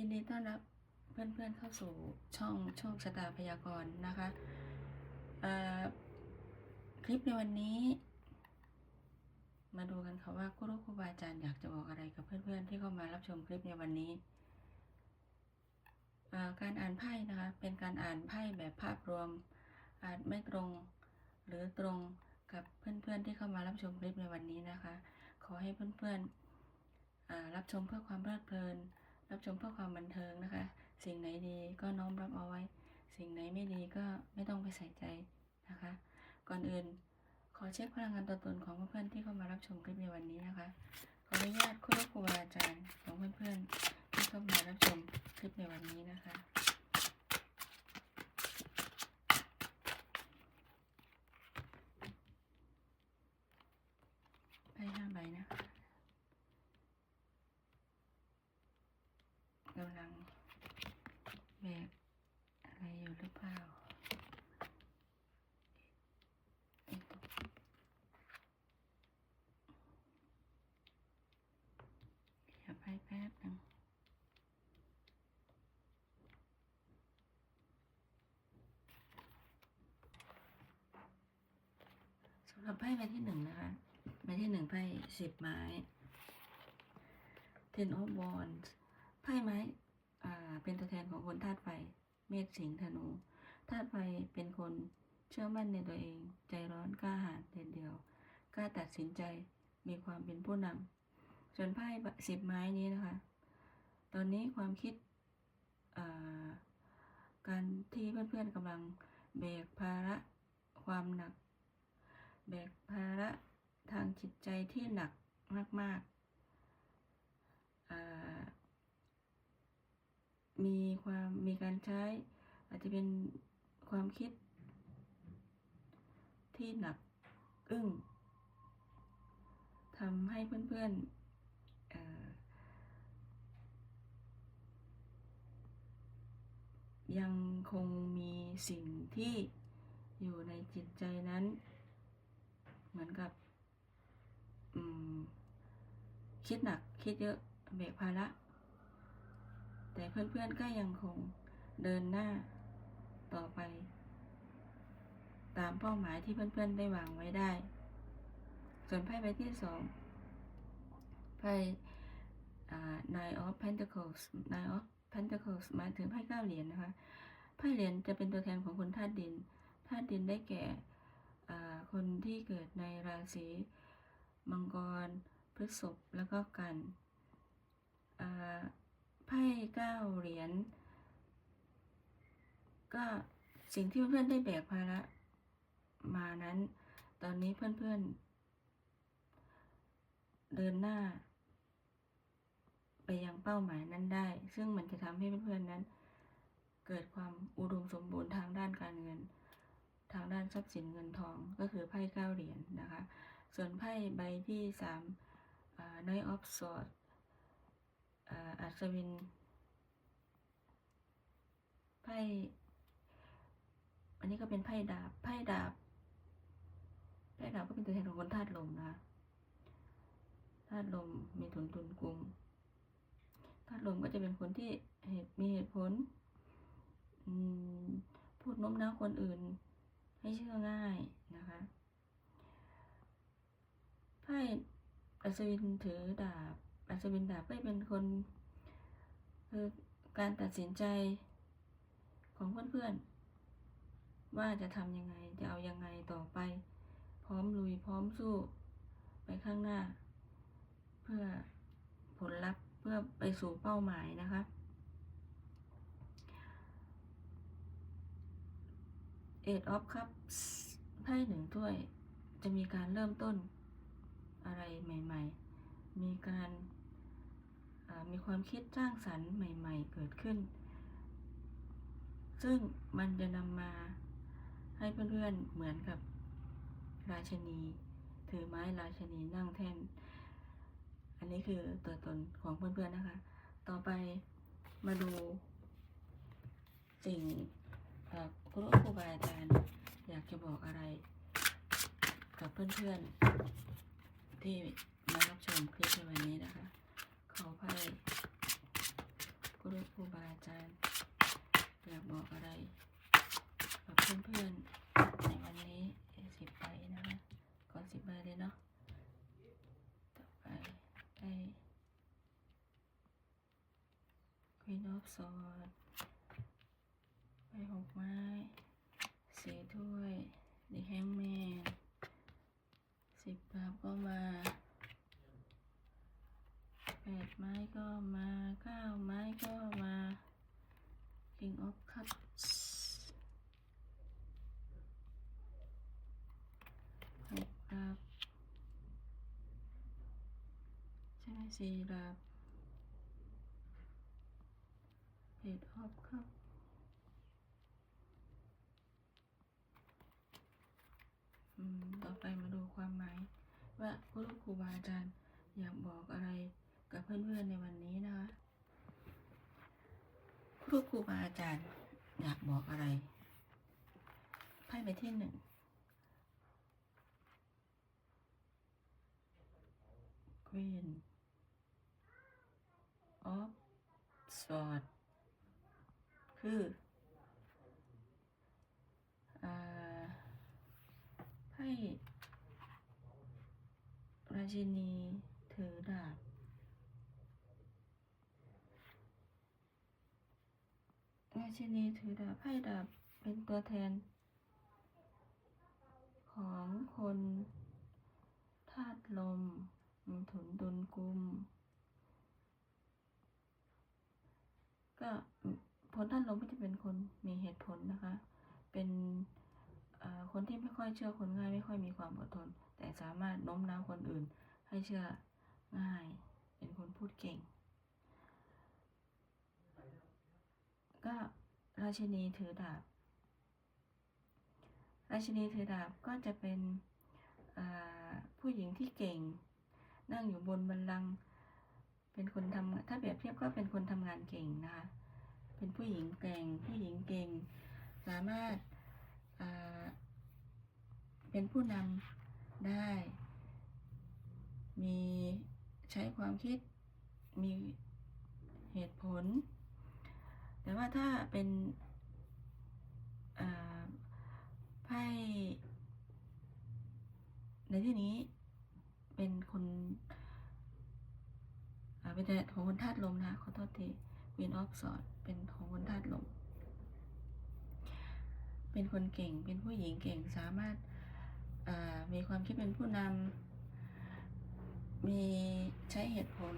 ยินดีต้อนรับเพื่อนๆเข้าสู่ช่องโชคชะตาพยากรณ์นะคะคลิปในวันนี้ มาดูกันค่ะว่าครูครูบาอาจารย์อยากจะบอกอะไรกับเพื่อนๆที่เข้ามารับชมคลิปในวันนี้การอ่านไพ่นะคะเป็นการอ่านไพ่แบบภาพรวมอาจไม่ตรงหรือตรงกับเพื่อนๆที่เข้ามารับชมคลิปในวันนี้นะคะ ขอให้เพื่อนๆอ่ารับชมเพื่อความเพลิดเพลิน รับชมเพื่อความบันเทิงนะคะ สิ่งไหนดีก็น้อมรับเอาไว้ สิ่งไหนไม่ดีก็ไม่ต้องไปใส่ใจนะคะ ก่อนอื่น ขอเช็คพลังงานตัวตนของเพื่อนๆที่เข้ามารับชมคลิปในวันนี้นะคะ ขออนุญาตคุณครูอาจารย์ของเพื่อนๆที่เข้ามารับชมคลิปในวันนี้นะคะ ไพ่ห้าใบนะคะกำลังแบกอะไรอยู่หรือเปล่าเอ๊ะขยับไพ่แป๊บหนึง สำไพ่ใบที่หนึ่งนะคะใบที่หนึ่งไพ่สิบไม้ Ten of Wands ไพ่ไม้อ่าเป็นตัวแทนของคนธาตุไฟ เมษสิงห์ธนูธาตุไฟเป็นคนเชื่อมั่นในตัวเอง ใจร้อนกล้าหาญเด็ดเดียวกล้าตัดสินใจมีความเป็นผู้นำส่วนไพ่สิบไม้นี้นะคะ ตอนนี้ความคิดการที่เพื่อนๆกำลังแบรกภาระความหนัก แบกภาระทางจิตใจที่หนักมากๆ มีความมีการใช้ อาจจะเป็นความคิด ที่หนักอึ้งทำให้เพื่อนๆ ยังคงมีสิ่งที่อยู่ในจิตใจนั้น เหมือนกับคิดหนักคิดเยอะแบกภาระ แต่เพื่อนๆก็ยังคงเดินหน้าต่อไป ตามเป้าหมายที่เพื่อนๆได้วางไว้ได้ ส่วนไพ่ใบที่สองไพ่ Nine of Pentacles Nine of Pentacles หมายถึงไพ่เก้าเหรียญนะคะไพ่เหรียญจะเป็นตัวแทนของคนธาตุดินธาตุดินได้แก่ คนที่เกิดในราศีมังกร พฤษภแล้วก็กันไพ่เก้าเหรียญก็สิ่งที่เพื่อนๆได้แบกภาระมานั้น ตอนนี้เพื่อนๆ เดินหน้า ไปยังเป้าหมายนั้นได้ ซึ่งมันจะทำให้เพื่อนๆนั้น เกิดความอุดมสมบูรณ์ทางด้านการเงิน ทางด้านทรัพย์สินเงินทองก็คือไพ่เก้าเหรียญนนะคะ ส่วนไพ่ใบที่สามน้อยออฟสอดอัศวิน ไพ่ อันนี้ก็เป็นไพ่ดาบ ไพ่ดาบ ไพ่ดาบก็เป็นตัวแทนของคนธาตุลมนะคะธาตุลมมีทุนทุนกลุ่มธาตุลมก็จะเป็นคนที่เหตุมีเหตุผลพูดโน้มน้าวคนอื่น ให้เชื่อง่ายนะคะไพ่อัศวินถือดาบอัศวินดาบก็เป็นคนคือการตัดสินใจของเพื่อนๆ ว่าจะทำยังไงจะเอายังไงต่อไป พร้อมลุยพร้อมสู้ไปข้างหน้า เพื่อผลลัพธ์เพื่อไปสู่เป้าหมายนะคะ เอ็ดออฟครับไพ่หนึ่งถ้วย จะมีการเริ่มต้นอะไรใหม่ ๆ มีการมีความคิดสร้างสรรค์ใหม่ ๆ เกิดขึ้น ซึ่งมันจะนำมาให้เพื่อนๆเหมือนกับราชนี ถือไม้ราชนีนั่งแท่น อันนี้คือตัวตนของเพื่อนๆนะคะ ต่อไปมาดูสิ่ง ครูครูบาอาจารย์อยากจะบอกอะไร กับเพื่อนๆ ที่มารับชมคลิปในวันนี้นะคะ ขอไพ่คคุณครูบาอาจารย์อยากบอกอะไร กับเพื่อนๆ ในวันนี้สิบใบนะคะขอสิบใบเลยเนาะต่อไปได้ Queen of Swords ใบหกไม้ สีถ้วย The Hangman สิบดาบก็มาแปดไม้ก็มาเก้าไม้ก็มา King of Cups หกดาบใช่ไหมสี่ดาบ Eight of Cups อืม ต่อไปมาดูความหมาย ว่าครูครูบาอาจารย์อยากบอกอะไรกับเพื่อนๆในวันนี้นะคะครูครูบาอาจารย์อยากบอกอะไรไพ่ใบที่หนึ่ง Queen of Swords คือ ไพ่ราชินีถือดาบราชินีถือดาบไพ่ดาบเป็นตัวแทน ของคนธาตุลมถุนดุลกุม ก็ผลท่านลมก็จะเป็นคนมีเหตุผลนะคะ เป็น คนที่ไม่ค่อยเชื่อคนง่ายไม่ค่อยมีความอดทน แต่สามารถโน้มน้าวคนอื่น ให้เชื่อง่าย เป็นคนพูดเก่ง ก็ราชินีถือดาบ ราชินีถือดาบก็จะเป็นผู้หญิงที่เก่ง นั่งอยู่บนบัลลังเป็นคนทำถ้าเปรียบเทียบก็เป็นคนทำงานเก่งนะคะเป็นผู้หญิงเก่งผู้หญิงเก่ง สามารถ เป็นผู้นำได้ มีใช้ความคิด มีเหตุผล แต่ว่าถ้าเป็นไพ่ในที่นี้เป็นคนเป็นของคนธาตุลมนะขอโทษที Queen of Swords เป็นของคนธาตุลม เป็นคนเก่ง เป็นผู้หญิงเก่งสามารถ มีความคิดเป็นผู้นำมีใช้เหตุผล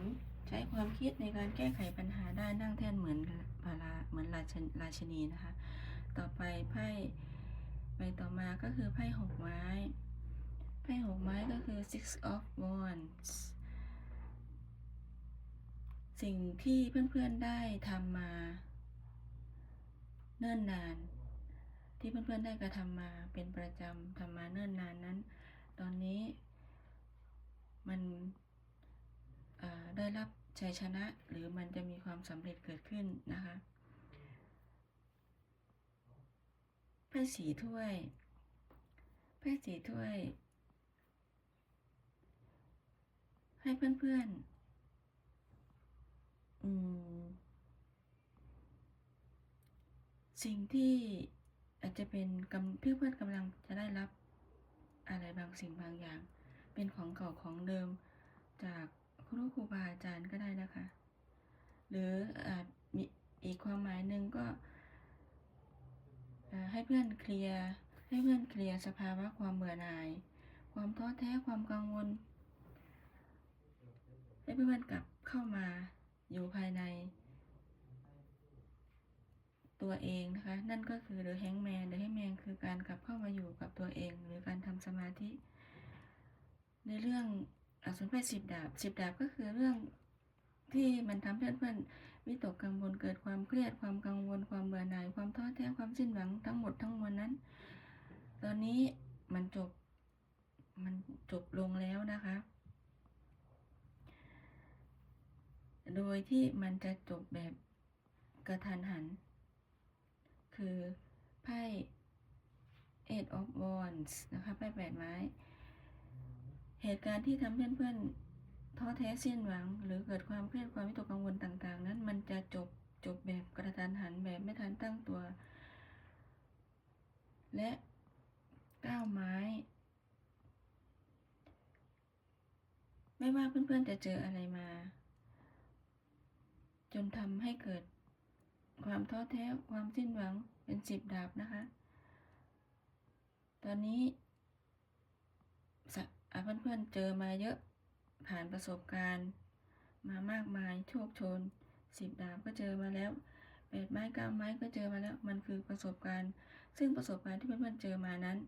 ใช้ความคิดในการแก้ไขปัญหาได้นั่งแท่นเหมือนพาราเหมือนราชราชนีนะคะ ต่อไปไพ่ใบต่อมาก็คือไพ่หกไม้ ไพ่หกไม้ก็คือ six of wands สิ่งที่เพื่อนๆได้ทำมา เนิ่นนาน ที่เพื่อนๆได้กระทำมาเป็นประจำทำมาเนิ่นนานนั้น ตอนนี้มันได้รับชัยชนะหรือมันจะมีความสำเร็จเกิดขึ้นนะคะไพ่สีถ้วยไพ่สีถ้วย ให้เพื่อนๆ อืม สิ่งที่ อาจจะเป็นกำเพื่อนกำลังจะได้รับอะไรบางสิ่งบางอย่าง เป็นของเก่าของเดิมจากครูครูบาอาจารย์ก็ได้นะคะ หรืออาจมีอีกความหมายหนึ่งก็ให้เพื่อนเคลียร์ให้เพื่อนเคลียร์สภาวะความเบื่อหน่าย ความท้อแท้ความกังวล ให้เพื่อนกลับเข้ามาอยู่ภายใน ตัวเองนะคะ นั่นก็คือ The Hangman The Hangman คือการกลับเข้ามาอยู่กับตัวเอง หรือการทำสมาธิ ในเรื่องอสุนไพ่สิบดาบสิบดาบก็คือเรื่องที่มันทำให้เพื่อนๆวิตกกังวลเกิดความเครียดความกังวลความเบื่อหน่ายความท้อแท้ความสิ้นหวังทั้งหมดทั้งมวลนั้น ตอนนี้มันจบมันจบลงแล้วนะคะ โดยที่มันจะจบแบบกระทันหัน คือไพ่ Eight of Wands นะคะไพ่แปดไม้ เหตุการณ์ที่ทำเพื่อนๆท้อแท้สิ้นหวัง หรือเกิดความเครียดความวิตกกังวลต่าง ๆ นั้นมันจะจบจบแบบกระทันหันแบบไม่ทันตั้งตัว และก้าวไม้ ไม่ว่าเพื่อนๆจะเจออะไรมา จนทำให้เกิด ความท้อแท้ความสิ้นหวังเป็นสิบดาบนะคะ ตอนนี้สะอะเพื่อนๆเจอมาเยอะผ่านประสบการณ์ มามากมายโชคโชนสิบดาบก็เจอมาแล้วแปดไม้เก้าไม้ก็เจอมาแล้วมันคือประสบการณ์ ซึ่งประสบการณ์ที่เพื่อนๆเจอมานั้น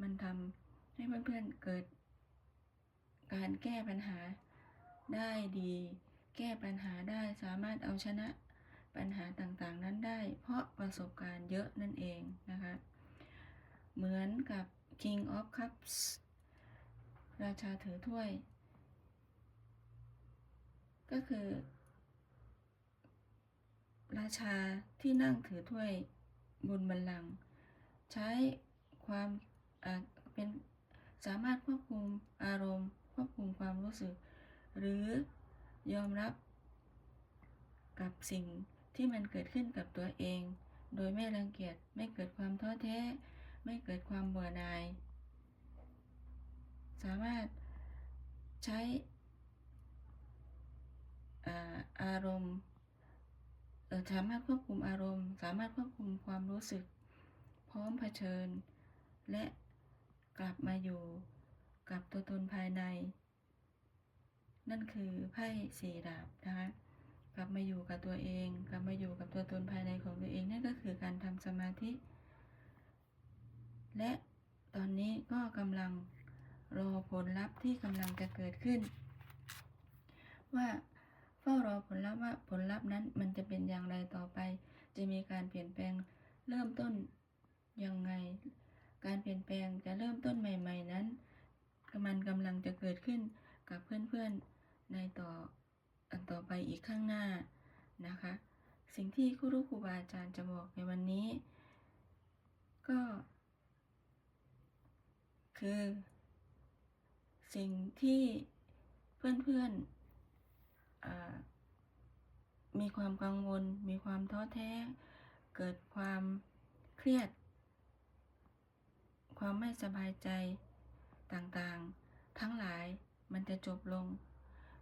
มันทำให้เพื่อนๆเกิด การแก้ปัญหาได้ดี แก้ปัญหาได้สามารถเอาชนะ ปัญหาต่างๆนั้นได้ เพราะประสบการณ์เยอะนั่นเองนะคะ เหมือนกับ King of Cups ราชาถือถ้วย ก็คือ ราชาที่นั่งถือถ้วยบนบัลลังก์ใช้ความเป็นสามารถควบคุมอารมณ์ ควบคุมความรู้สึก หรือยอมรับกับสิ่ง ที่มันเกิดขึ้นกับตัวเอง โดยไม่รังเกียจไม่เกิดความท้อแท้ ไม่เกิดความเบื่อหน่าย สามารถใช้อาอารมณ์เอ่อสามารถควบคุมอารมณ์ สามารถควบคุมความรู้สึก พร้อมเผชิญ และกลับมาอยู่กับตัวตนภายใน นั่นคือไพ่สี่ดาบนะคะ กลับมาอยู่กับตัวเอง กลับมาอยู่กับตัวตนภายในของตัวเองนั่นก็คือการทำสมาธิ และตอนนี้ก็กำลังรอผลลัพธ์ที่กำลังจะเกิดขึ้น ว่าเฝ้ารอผลลัพธ์ว่าผลลัพธ์นั้นมันจะเป็นอย่างไรต่อไป จะมีการเปลี่ยนแปลงเริ่มต้นยังไง การเปลี่ยนแปลงจะเริ่มต้นใหม่ ๆ นั้นมันกำลังจะเกิดขึ้นกับเพื่อนๆในต่อ อันต่อไปอีกข้างหน้านะคะ สิ่งที่ครูรู้ครูบาอาจารย์จะบอกในวันนี้ ก็ คือ สิ่งที่เพื่อนๆอ่ามีความกังวล มีความท้อแท้ เกิดความเครียด ความไม่สบายใจต่างๆ ทั้งหลายมันจะจบลง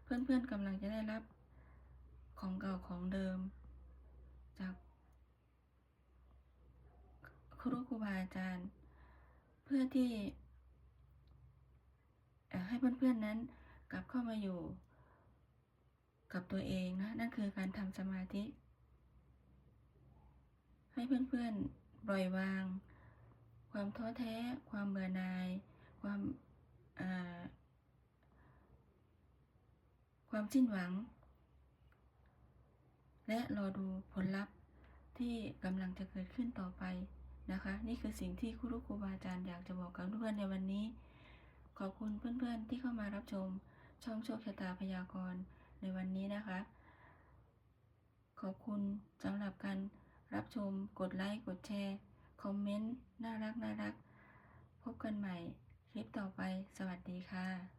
เพื่อนๆกำลังจะได้รับของเก่าของเดิม จากครูครูบาอาจารย์ เพื่อที่ให้เพื่อนๆนั้นกลับเข้ามาอยู่กับตัวเองนะนั่นคือการทำสมาธิ ให้เพื่อนๆปล่อยวาง ความท้อแท้ ความเบื่อหน่าย ความอ่า ความสิ้นหวัง และรอดูผลลัพธ์ที่กำลังจะเกิดขึ้นต่อไปนะคะ นี่คือสิ่งที่ครูครูบาอาจารย์อยากจะบอกกับเพื่อนในวันนี้ ขอบคุณเพื่อนๆที่เข้ามารับชม ช่องโชคชะตาพยากรณ์ในวันนี้นะคะ ขอบคุณสำหรับการรับชม กดไลค์ กดแชร์ คอมเมนต์ น่ารักน่ารัก พบกันใหม่คลิปต่อไป สวัสดีค่ะ